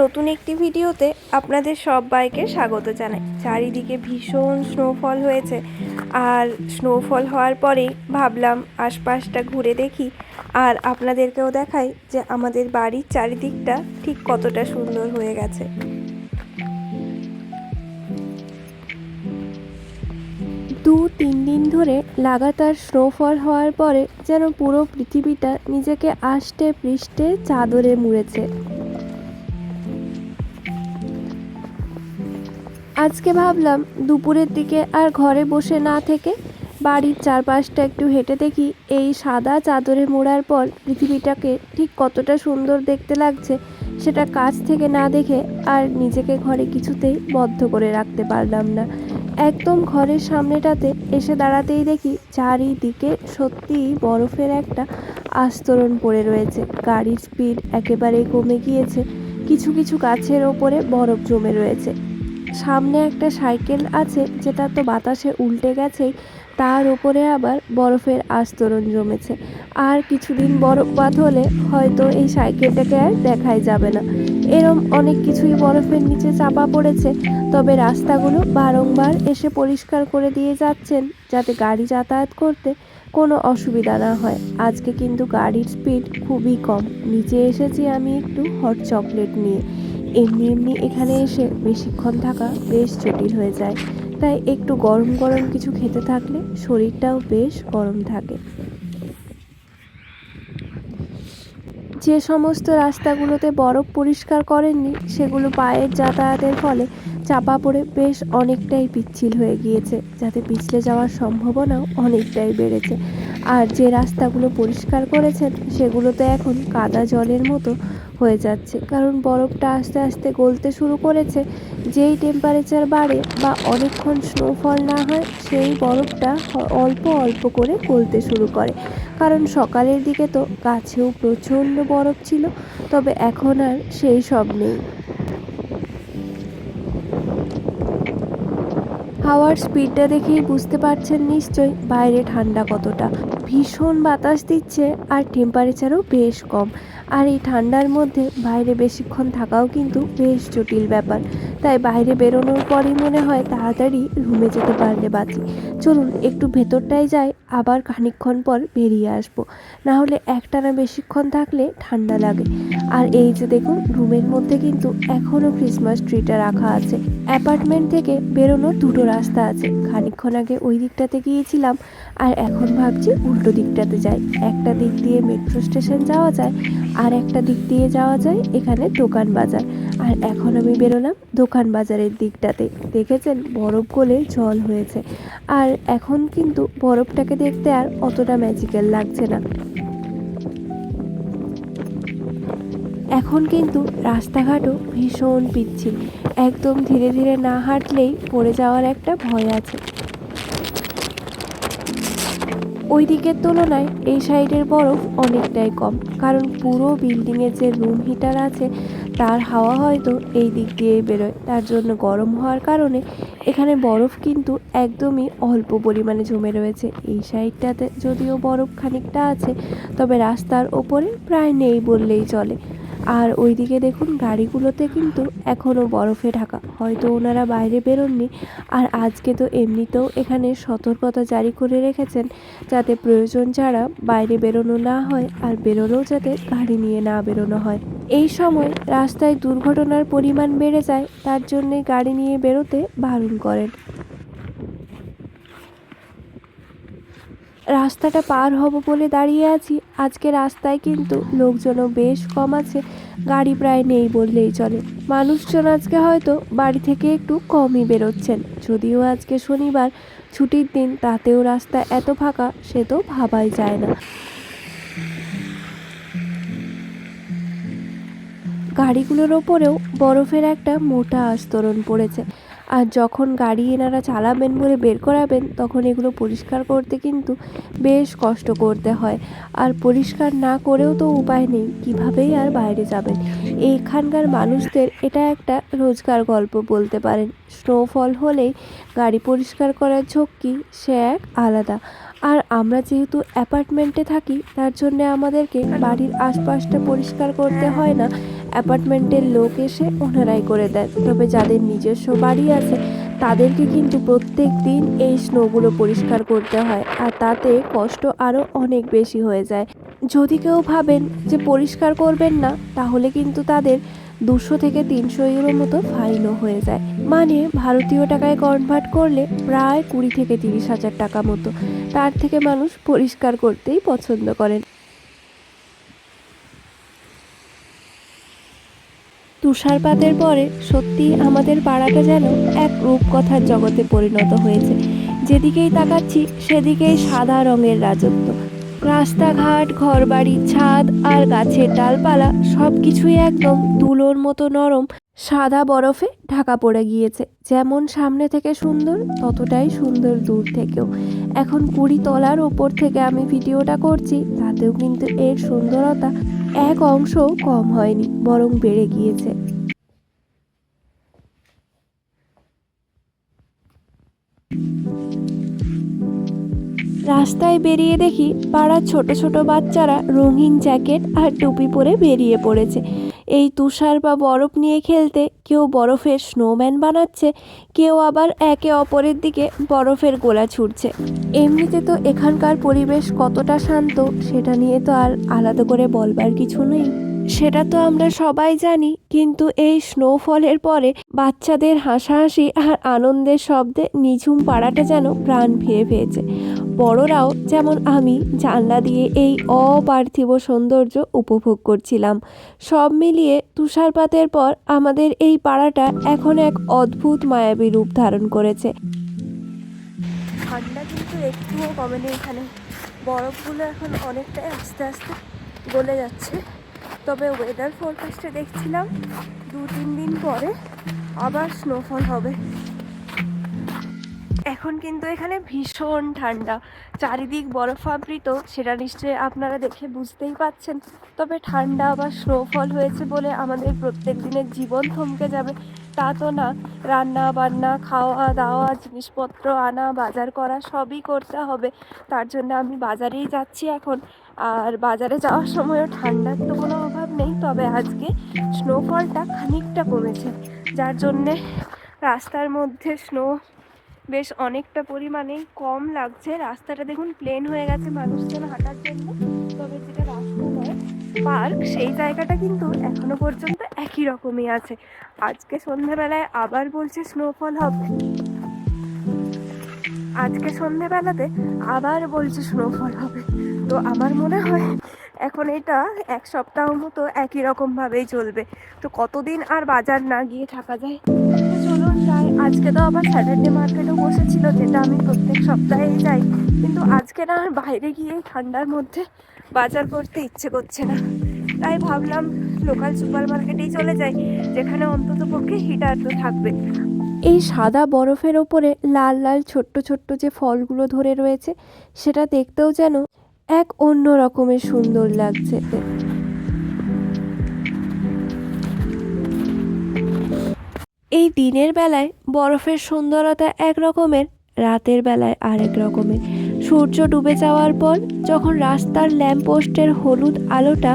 নতুন একটি ভিডিওতে আপনাদের সবাইকে স্বাগত জানাই। চারিদিকে ভীষণ স্নোফল হয়েছে। আর স্নোফল হওয়ার পরে ভাবলাম আশপাশটা ঘুরে দেখি আর আপনাদেরকেও দেখাই যে আমাদের বাড়ির চারিদিকটা ঠিক কতটা সুন্দর হয়ে গেছে। দু তিন দিন ধরে লাগাতার স্নোফল হওয়ার পরে যেন পুরো পৃথিবীটা নিজেকে আষ্টে পৃষ্ঠে চাদরে মুড়েছে। আজকে ভাবলাম দুপুরের দিকে আর ঘরে বসে না থেকে বাড়ির চারপাশটা একটু হেঁটে দেখি এই সাদা চাদরে মোড়ার পর পৃথিবীটাকে ঠিক কতটা সুন্দর দেখতে লাগছে সেটা কাছ থেকে না দেখে আর নিজেকে ঘরে কিছুতেই বদ্ধ করে রাখতে পারলাম না। একদম ঘরের সামনেটাতে এসে দাঁড়াতেই দেখি চারিদিকে সত্যিই বরফের একটা আস্তরণ পড়ে রয়েছে। গাড়ির স্পিড একেবারেই কমে গিয়েছে। কিছু কিছু গাছের ওপরে বরফ জমে রয়েছে। সামনে একটা সাইকেল আছে, যেটা তো বাতাসে উল্টে গেছেই, তার উপরে আবার বরফের আস্তরণ জমেছে। আর কিছুদিন বরফপাত হলে হয়তো এই সাইকেলটাকে আর দেখাই যাবে না। এরম অনেক কিছুই বরফের নিচে চাপা পড়েছে, তবে রাস্তাগুলো বারংবার এসে পরিষ্কার করে দিয়ে যাচ্ছেন, যাতে গাড়ি যাতায়াত করতে কোনো অসুবিধা না হয়। আজকে কিন্তু গাড়ির স্পিড খুবই কম। নিচে এসেছি আমি একটু হট চকলেট নিয়ে। এমনি এমনি এখানে এসে বেশিক্ষণ থাকা বেশ জটিল হয়ে যায়। তাই একটু গরম গরম কিছু খেতে থাকলে শরীরটাও বেশ গরম থাকে। যে সমস্ত রাস্তাগুলোতে বরফ পরিষ্কার করেননি, সেগুলো পায়ের যাতায়াতের ফলে চাপা পড়ে বেশ অনেকটাই পিচ্ছিল হয়ে গিয়েছে, যাতে পিছলে যাওয়ার সম্ভাবনাও অনেকটাই বেড়েছে। আর যে রাস্তাগুলো পরিষ্কার করেছেন সেগুলোতে এখন কাদা জলের মতো হয়ে যাচ্ছে। কারণ বরফটা আস্তে আস্তে গলতে শুরু করেছে, যেই টেম্পারেচার বাড়ে বা অনেকক্ষণ স্নোফল না হয়, সেই বরফটা অল্প অল্প করে গলতে শুরু করে। কারণ সকালের দিকে তো গাছেও প্রচণ্ড বরফ ছিল, তবে এখন আর সেই সব নেই। হাওয়ার স্পিডটা দেখেই বুঝতে পারছেন নিশ্চয়ই বাইরে ঠান্ডা কতটা। ভীষণ বাতাস দিচ্ছে আর টেম্পারেচারও বেশ কম। আর এই ঠান্ডার মধ্যে বাইরে বেশিক্ষণ থাকাও কিন্তু বেশ জটিল ব্যাপার। তাই বাইরে বেরোনোর পরই মনে হয় তাড়াতাড়ি রুমে যেতে পারলে বাঁচি চলুন, একটু ভেতরটায় যাই, আবার খানিকক্ষণ পর বেরিয়ে আসব। না হলে একটানা বেশিক্ষণ থাকলে ঠান্ডা লাগে। আর এই যে দেখুন, রুমের মধ্যে কিন্তু এখনও ক্রিসমাস ট্রিটা রাখা আছে। অ্যাপার্টমেন্ট থেকে বেরোনো দুটো রাস্তা আছে। খানিকক্ষণ আগে ওই দিকটাতে গিয়েছিলাম আর এখন ভাবছি উল্টো দিকটাতে যাই। একটা দিক দিয়ে মেট্রো স্টেশন যাওয়া যায় আর একটা দিক দিয়ে যাওয়া যায় এখানে দোকান বাজার। আর এখন আমি বেরোলাম দোকান বাজারের দিকটাতে। দেখেছেন? বরফ গলে জল হয়েছে। আর এখন কিন্তু বরফটাকে দেখতে আর অতটা ম্যাজিক্যাল লাগছে না। এখন কিন্তু রাস্তাঘাটও ভীষণ পিচ্ছিল। একদম ধীরে ধীরে না হাঁটলেই পড়ে যাওয়ার একটা ভয় আছে। ওই দিকের তুলনায় এই সাইডের বরফ অনেকটাই কম, কারণ পুরো বিল্ডিংয়ের যে রুম হিটার আছে, তার হাওয়া হয়তো এই দিক দিয়েই বেরোয়। তার জন্য গরম হওয়ার কারণে এখানে বরফ কিন্তু একদমই অল্প পরিমাণে জমে রয়েছে। এই সাইডটাতে যদিও বরফ খানিকটা আছে, তবে রাস্তার ওপরে প্রায় নেই বললেই চলে। আর ওইদিকে দেখুন, গাড়িগুলোতে কিন্তু এখনও বরফে ঢাকা। হয়তো ওনারা বাইরে বেরোননি। আর আজকে তো এমনিতেও এখানে সতর্কতা জারি করে রেখেছেন যাতে প্রয়োজন ছাড়া বাইরে বেরোনো না হয় আর বেরোলেও যাতে গাড়ি নিয়ে না বেরোনো হয়। এই সময় রাস্তায় দুর্ঘটনার পরিমাণ বেড়ে যায়, তার জন্যে গাড়ি নিয়ে বেরোতে বারণ করেন। রাস্তাটা পার হব বলে দাঁড়িয়ে আছি। আজকে রাস্তায় কিন্তু লোকজনও বেশ কম আছে। গাড়ি প্রায় নেই বললেই চলে। মানুষজন আজকে হয়তো বাড়ি থেকে একটু কমই বেরোচ্ছেন। যদিও আজকে শনিবার, ছুটির দিন, তাতেও রাস্তা এত ফাঁকা, সে তো ভাবাই যায় না। গাড়িগুলোর ওপরেও বরফের একটা মোটা আস্তরণ পড়েছে। আর যখন গাড়ি এনারা চালাবেন বলে বের করাবেন, তখন এগুলো পরিষ্কার করতে কিন্তু বেশ কষ্ট করতে হয়। আর পরিষ্কার না করেও তো উপায় নেই, কিভাবেই আর বাইরে যাবেন? এইখানকার মানুষদের এটা একটা রোজকার গল্প বলতে পারেন। স্নোফল হলেই গাড়ি পরিষ্কার করার ঝক্কি, সে এক আলাদা। আর আমরা যেহেতু অ্যাপার্টমেন্টে থাকি, তার জন্য আমাদেরকে বাড়ির আশপাশটা পরিষ্কার করতে হয় না। অ্যাপার্টমেন্টের লোক এসে ওনারাই করে দেন তবে যাদের নিজস্ব বাড়ি আছে, তাদেরকে কিন্তু প্রত্যেক দিন এই স্নোগুলো পরিষ্কার করতে হয় আর তাতে কষ্ট আরও অনেক বেশি হয়ে যায়। যদি কেউ ভাবেন যে পরিষ্কার করবেন না, তাহলে কিন্তু তাদের দুশো থেকে তিনশো ইউরো মতো ফাইনও হয়ে যায়। মানে ভারতীয় টাকায় কনভার্ট করলে প্রায় কুড়ি থেকে তিরিশ হাজার টাকা মতো। তার থেকে মানুষ পরিষ্কার করতেই পছন্দ করেন। তুষারপাতের পরে সত্যি আমাদের পাড়াটা যেন এক রূপকথার জগতে পরিণত হয়েছে। যেদিকেই তাকাচ্ছি, সেদিকেই সাদা রঙের রাজত্ব। রাস্তাঘাট, ঘরবাড়ি, ছাদ আর গাছের ডালপালা সব কিছুই একদম তুলোর মতো নরম, সাদা বরফে ঢাকা পড়ে গিয়েছে। যেমন সামনে থেকে সুন্দর, ততটাই সুন্দর দূর থেকেও। এখন কুড়ি তলার ওপর থেকে আমি ভিডিওটা করছি, তাতেও কিন্তু এর সুন্দরতা এক অংশ কম হয়নি, বরং বেড়ে গিয়েছে। রাস্তায় বেরিয়ে দেখি পাড়ার ছোট ছোট বাচ্চারা রঙিন জ্যাকেট আর টুপি পরে বেরিয়ে পড়েছে। এই তুষার বা বরফ নিয়ে খেলতে কেউ বরফের স্নোম্যান বানাচ্ছে, কেউ আবার একে অপরের দিকে বরফের গোলা ছুটছে এমনিতে তো এখানকার পরিবেশ কতটা শান্ত, সেটা নিয়ে তো আর আলাদা করে বলবার কিছু নেই। সেটা তো আমরা সবাই জানি, কিন্তু এই স্নোফলের পরে বাচ্চাদের হাসাহাসি আর আনন্দের শব্দে নিঝুম পাড়াটা যেন প্রাণ ফিরে পেয়েছে। বড়রাও যেমন আমি জানলা দিয়ে এই অপার্থিব সৌন্দর্য উপভোগ করছিলাম। সব মিলিয়ে তুষারপাতের পর আমাদের এই পাড়াটা এখন এক অদ্ভুত মায়াবী রূপ ধারণ করেছে। ঠান্ডা কিন্তু একটুও কমেনি এখানে। বরফগুলো এখন অনেকটাই আস্তে আস্তে গলে যাচ্ছে। তবে ওয়েদার ফোরকাস্টে দেখছিলাম দু তিন দিন পরে আবার স্নোফল হবে। এখন কিন্তু এখানে ভীষণ ঠান্ডা। চারিদিক বরফাবৃত সেটা নিশ্চয়ই আপনারা দেখে বুঝতেই পাচ্ছেন। তবে ঠান্ডা বা স্নোফল হয়েছে বলে আমাদের প্রত্যেক দিনের জীবন থমকে যাবে, তা তো না। রান্না, বান্না, খাওয়া, দাওয়া, জিনিসপত্র আনা, বাজার করা, সবই করতে হবে। তার জন্য আমি বাজারেই যাচ্ছি এখন। আর বাজারে যাওয়ার সময়ও ঠান্ডার তো কোনো অভাব নেই, তবে আজকে স্নোফলটা খানিকটা কমেছে। যার জন্যে রাস্তার মধ্যে স্নো বেশ অনেকটা পরিমাণেই কম লাগছে। রাস্তাটা দেখুন প্লেন হয়ে গেছে মানুষজন হাঁটার জন্য। তবে যেটা রাস্তা নয় পার্ক সেই জায়গাটা কিন্তু এখনও পর্যন্ত একই রকমই আছে। আজকে সন্ধ্যাবেলায় আবার বলছে স্নোফল হবে। আজকে সন্ধ্যাবেলাতে আবার বলছে স্নোফল হবে। তো আমার মনে হয় এখন এটা এক সপ্তাহ মতো একই রকমভাবেই চলবে। তো কতদিন আর বাজার না গিয়ে থাকা যায়? চলুন যাই। আজকে তো আবার স্যাটারডে মার্কেটও বসেছিল, যেটা আমি প্রত্যেক সপ্তাহেই যাই। কিন্তু আজকে না আর বাইরে গিয়ে ঠান্ডার মধ্যে বাজার করতে ইচ্ছে করছে না। তাই ভাবলাম লোকাল সুপার মার্কেটেই চলে যাই, যেখানে অন্তত পক্ষে হিটার তো থাকবে। এই সাদা বরফের ওপরে লাল লাল, ছোট্ট ছোট্ট যে ফলগুলো ধরে রয়েছে, সেটা দেখতেও যেন এক অন্য রকমের সুন্দর লাগছে। এই দিনের বেলায় বরফের সুন্দরতা এক রকমের, রাতের বেলায় আরেক রকমের। সূর্য ডুবে যাওয়ার পর যখন রাস্তার ল্যাম্পপোস্টের হলুদ আলোটা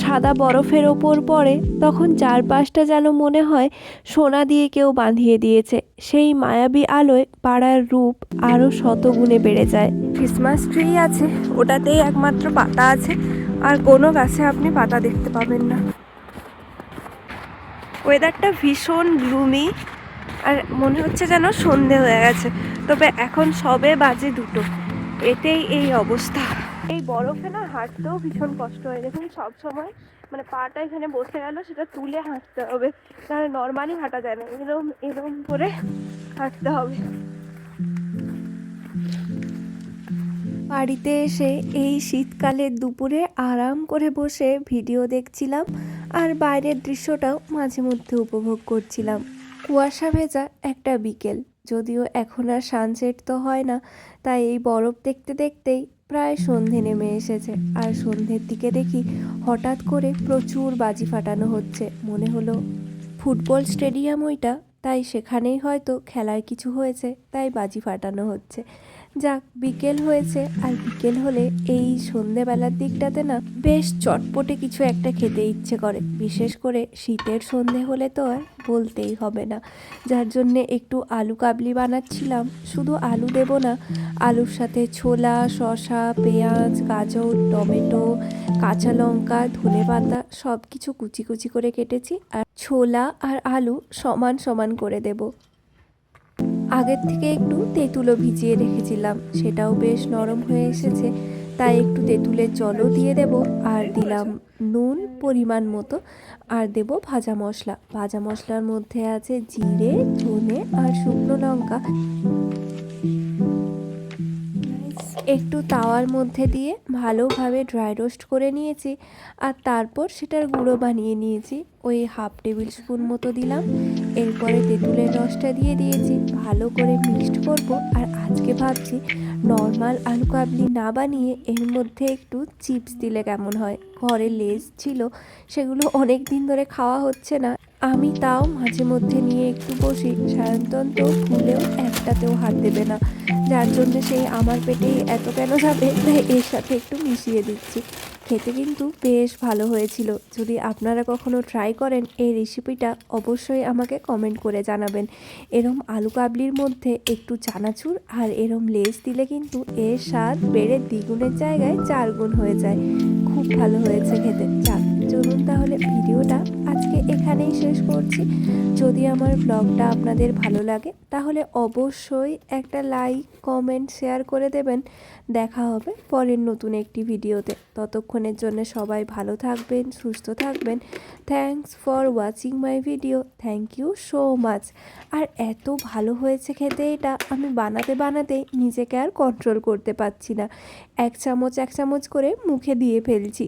সাদা বরফের ওপর পড়ে, তখন চারপাশটা যেন মনে হয় সোনা দিয়ে কেউ বাঁধিয়ে দিয়েছে। সেই মায়াবী আলোয় পাড়ার রূপ আরও শতগুণে বেড়ে যায়। ক্রিসমাস ট্রি আছে, ওটাতেই একমাত্র পাতা আছে, আর কোনো গাছে আপনি পাতা দেখতে পাবেন না। ওয়েদারটা ভীষণ গ্লুমি আর মনে হচ্ছে যেন সন্ধে হয়ে গেছে। তবে এখন সবে বাজে দুটো। এতেই এই অবস্থা। এই বরফে না হাঁটতেও ভীষণ কষ্ট হয়। দেখুন, সব সময় মানে পাটা এখানে বসে গেল, সেটা তুলে হাঁটতে হবে। তাহলে নর্মালি হাঁটা যায় না। এরম এরম করে হাঁটতে হবে। বাড়িতে এসে এই শীতকালে দুপুরে আরাম করে বসে ভিডিও দেখছিলাম। আর বাইরের দৃশ্যটাও মাঝে মধ্যে উপভোগ করছিলাম। কুয়াশা ভেজা একটা বিকেল, যদিও এখন আর সানসেট তো হয় না, তাই এই বরফ দেখতে দেখতেই প্রায় সন্ধে নেমে এসেছে। আর সন্ধ্যের দিকে দেখি হঠাৎ করে প্রচুর বাজি ফাটানো হচ্ছে। মনে হলো ফুটবল স্টেডিয়াম ওইটা, তাই সেখানেই হয়তো খেলার কিছু হয়েছে, তাই বাজি ফাটানো হচ্ছে। যাক, বিকেল হয়েছে, আর বিকেল হলে এই সন্ধেবেলার দিকটাতে না বেশ চটপটে কিছু একটা খেতে ইচ্ছে করে। বিশেষ করে শীতের সন্ধে হলে তো আর বলতেই হবে না। যার জন্যে একটু আলু কাবলি বানাচ্ছিলাম। শুধু আলু দেব না, আলুর সাথে ছোলা, শসা, পেঁয়াজ, গাজর, টমেটো, কাঁচা লঙ্কা, ধনে পাতা সব কিছু কুচি কুচি করে কেটেছি। আর ছোলা আর আলু সমান সমান করে দেব। আগের থেকে একটু তেঁতুলও ভিজিয়ে রেখেছিলাম। সেটাও বেশ নরম হয়ে এসেছে। তাই একটু তেঁতুলের জলও দিয়ে দেব আর দিলাম নুন পরিমাণ মতো আর দেব ভাজা মশলা। ভাজা মশলার মধ্যে আছে জিরে ধনে আর শুকনো লঙ্কা। একটু তাওয়ার মধ্যে দিয়ে ভালোভাবে ড্রাই রোস্ট করে নিয়েছি। আর তারপর সেটার গুঁড়ো বানিয়ে নিয়েছি। ওই হাফ টেবিল স্পুন মতো দিলাম। এরপরে তেঁতুলের রসটা দিয়ে দিয়েছি। ভালো করে মিক্সড করব। আর আজকে ভাবছি নর্মাল আলু কাবলি না বানিয়ে এর মধ্যে একটু চিপস দিলে কেমন হয়। ঘরে লেজ ছিল, সেগুলো অনেক দিন ধরে খাওয়া হচ্ছে না। আমি তাও মাঝে মধ্যে নিয়ে একটু বসি। সায়ন্তন তো ভুলেও একটাতেও হাত দেবে না। যার জন্য সেই আমার পেটেই এত কেন যাবে? তাই এর সাথে একটু মিশিয়ে দিচ্ছি। খেতে কিন্তু বেশ ভালো হয়েছিল। যদি আপনারা কখনো ট্রাই করেন এই রেসিপিটা অবশ্যই আমাকে কমেন্ট করে জানাবেন। এরম আলু কাবলির মধ্যে একটু চানাচুর আর এরম লেস দিলে কিন্তু এর স্বাদ বেড়ে দ্বিগুণের জায়গায় চার গুণ হয়ে যায়। খুব ভালো হয়েছে খেতে। যাক। চলুন তাহলে ভিডিওটা আজকে এখানেই শেষ করছি। যদি আমার ব্লগটা আপনাদের ভালো লাগে, তাহলে অবশ্যই একটা লাইক, কমেন্ট, শেয়ার করে দেবেন। দেখা হবে পরের নতুন একটি ভিডিওতে। ততক্ষণের জন্য সবাই ভালো থাকবেন, সুস্থ থাকবেন। Thanks for watching my video thank you so much আর এত ভালো হয়েছে খেতে এটা, আমি বানাতে বানাতেই নিজেকে আর কন্ট্রোল করতে পারছি না। এক চামচ এক চামচ করে মুখে দিয়ে ফেলছি।